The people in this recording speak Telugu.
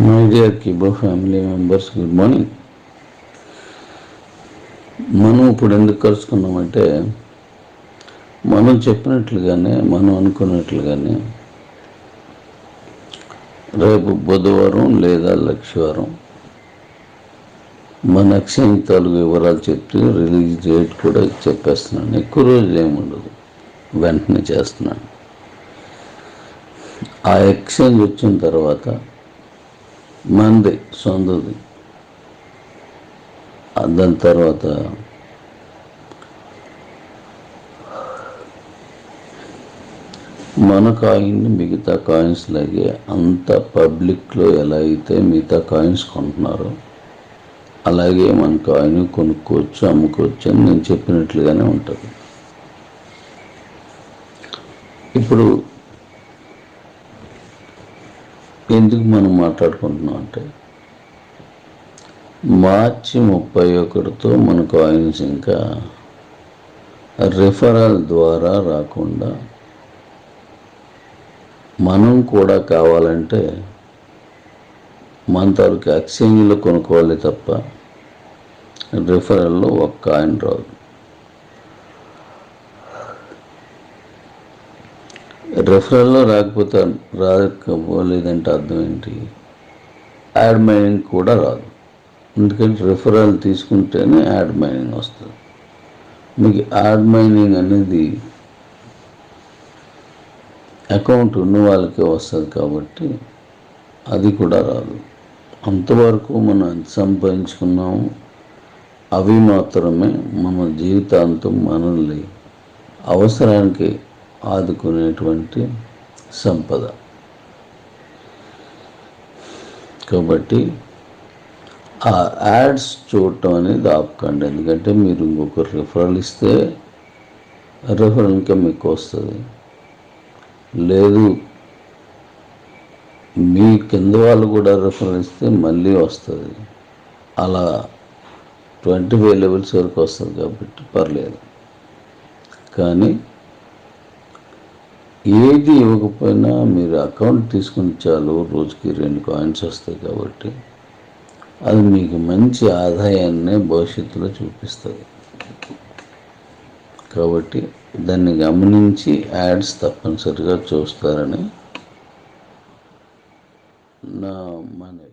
My dear Kibo family members good morning మనం ఇప్పుడు ఎందుకు కలుసుకున్నామంటే మనం చెప్పినట్లుగానే మనం అనుకున్నట్లుగానే రేపు బుధవారం లేదా లక్షవారం మన ఎక్స్చేంజ్ తాలూకు వివరాలు చెప్తే రిలీజ్ డేట్ కూడా చెప్పేస్తున్నాను. ఎక్కువ రోజులు ఏముండదు వెంటనే చేస్తున్నాను. ఆ ఎక్స్చేంజ్ వచ్చిన తర్వాత మంది సొంతది. దాని తర్వాత మన కాయిన్ మిగతా కాయిన్స్ లాగే అంత పబ్లిక్లో ఎలా అయితే మిగతా కాయిన్స్ కొంటున్నారో అలాగే మన కాయిన్ కొనుక్కోవచ్చు అమ్ముకోవచ్చు అని నేను చెప్పినట్లుగానే ఉంటుంది. ఇప్పుడు ఎందుకు మనం మాట్లాడుకుంటున్నాం అంటే మార్చి ముప్పై ఒకటితో మన కాయిన్స్ ఇంకా రిఫరల్ ద్వారా రాకుండా మనం కూడా కావాలంటే మన తాలూకు ఎక్స్చేంజ్లో కొనుక్కోవాలి తప్ప రిఫరల్లో ఒక్క కాయిన్ రాదు. రెఫరల్లో రాకపోతే రాకపోలేదంటే అర్థం ఏంటి? యాడ్ మైనింగ్ కూడా రాదు. ఎందుకంటే రెఫరల్ తీసుకుంటేనే యాడ్ మైనింగ్ వస్తుంది. మీకు యాడ్ మైనింగ్ అనేది అకౌంట్ ఉన్న వాళ్ళకే వస్తుంది కాబట్టి అది కూడా రాదు. అంతవరకు మనం ఎంత సంపాదించుకున్నాము అవి మాత్రమే మన జీవితాంతం మనల్ని అవసరానికి ఆదుకునేటువంటి సంపద. కాబట్టి ఆ యాడ్స్ చూడటం అనేది ఆపకండి. ఎందుకంటే మీరు ఇంకొకరు రిఫరల్ ఇస్తే రిఫరల్ ఇంకా మీకు వస్తుంది. లేదు మీ కింద వాళ్ళు కూడా రిఫరల్ ఇస్తే మళ్ళీ వస్తుంది. అలా ట్వంటీ ఫైవ్ లెవెల్స్ వరకు వస్తుంది కాబట్టి పర్లేదు. కానీ ఏది ఇవ్వకపోయినా మీరు అకౌంట్ తీసుకుని చాలు రోజుకి రెండు కాయిన్స్ వస్తాయి కాబట్టి అది మీకు మంచి ఆదాయాన్ని భవిష్యత్తులో చూపిస్తుంది. కాబట్టి దాన్ని గమనించి యాడ్స్ తప్పనిసరిగా చూస్తారని నా మనవి.